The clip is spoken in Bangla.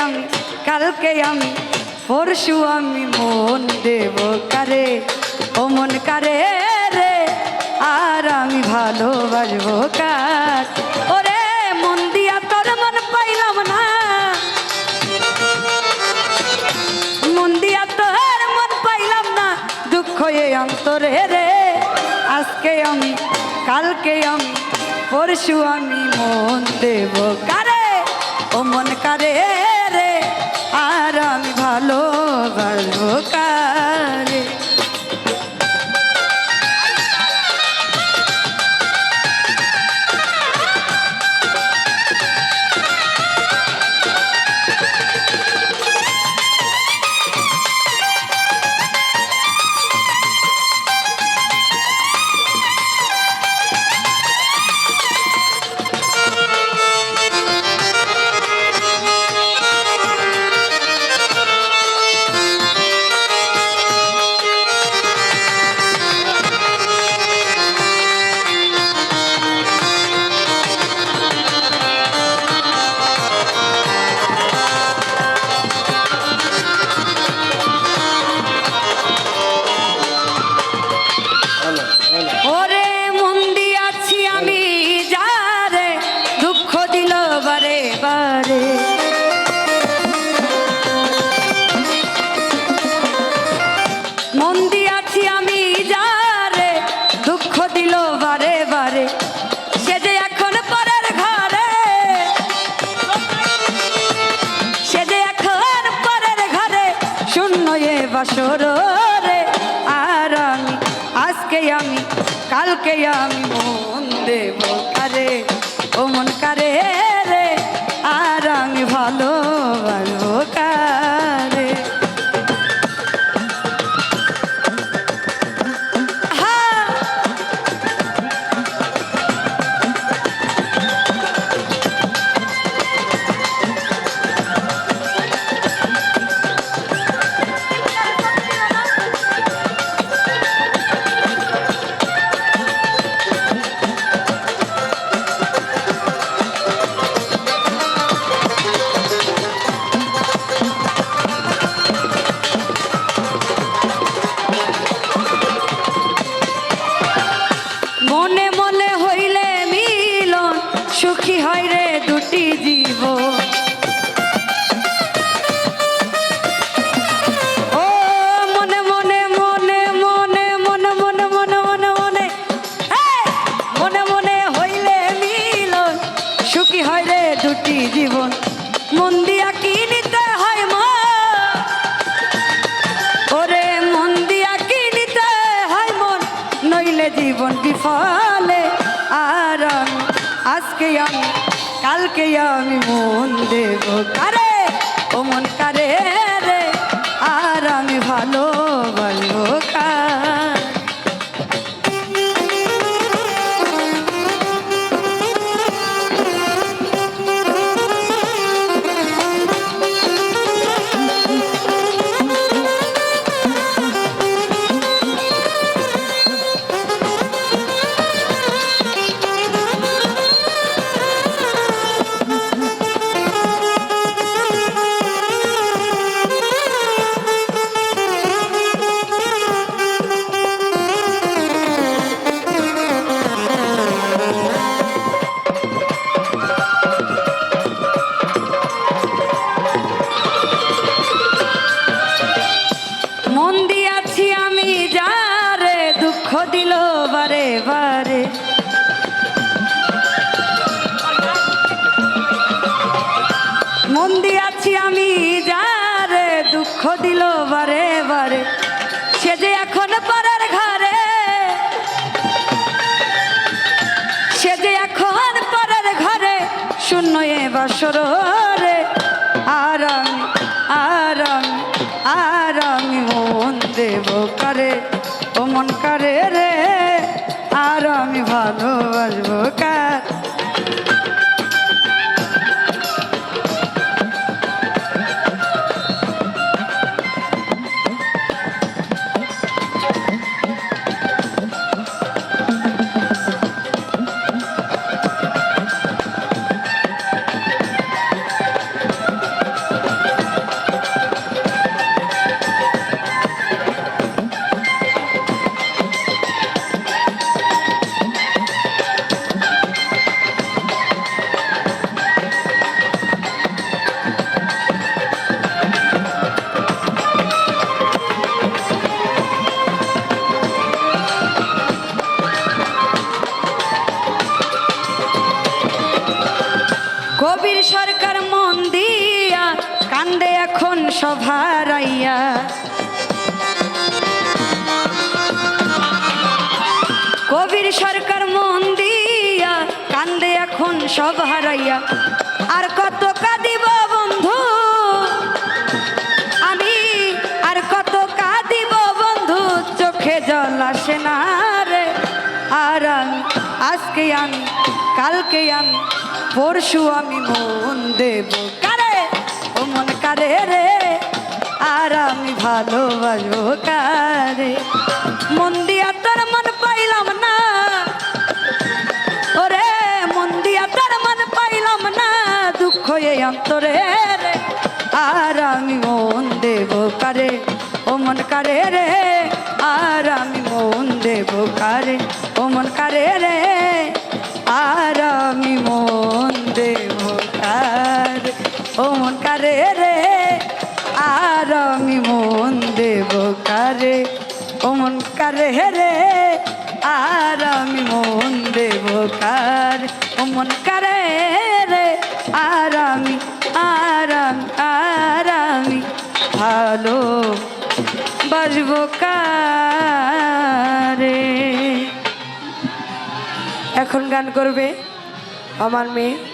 আমি, কালকে আমি, পরশু আমি মন দেব কারে? ও মন কারে রে? আর আমি ভালোবাসবো কার? ওরে মন দিয়া তোর মন পাইলাম না। মন দিয়া তোর মন পাইলাম না। দুঃখ এ অন্তরে রে। আজকে আমি, কালকে আমি, পরশু আমি মন দেব কারে? ও মন কারে রে আর আমি ভালো ভালো কারে বারে মন আমি দুঃখ বারে বারে। সে যে এখন পরের এখন পরের ঘরে, শূন্য এ আর আমি, আজকে আমি, কালকে আমি সুখী হয় রে দুটি জীবন। মন দিয়া কি নিতে হয় মা? ওরে মন দিয়া কি নিতে হয় মন? নইলে জীবন বিফলে আর আজকে আমি, কালকে আমি মন দেব। কারে? ও মন কারে? দিল বারে বারে। মন দিয়াছি আমি যারে, দুঃখ দিল বারে বারে। সে যে এখন পরের ঘরে সে যে এখন পরের ঘরে শূন্য এ বাসর সভারাইয়া কবির সরকার মন দিয়া কান্দে এখন সব হারাইয়া আর কত কাঁদিব বন্ধু? আমি আর কত কাঁদিব বন্ধু? চোখে জল আসে না রে। আর আজকে আন কালকে আন পরশু আমি মন দেব। মন কারে রে? আর আমি ভালোবাসবো কারে? মন দিয়া তোর মন পাইলাম না। ওরে, মন দিয়া তোর মন পাইলাম না। দুঃখ এ অন্তরে রে। আর আমি মন দেব কারে? ও মন কারে রে? আর আমি মন দেব কারে? ও মন কারে রে? আর আমি মন দেব কারে? ও মন কারে আমি মন দেব কারে? ও মন কারে রে আর আমি মন দেব কার? ও কারে রে আর আমি আর আমি আর আমি ভালো বাজবো কারে? এখন গান করবে আমার মেয়ে।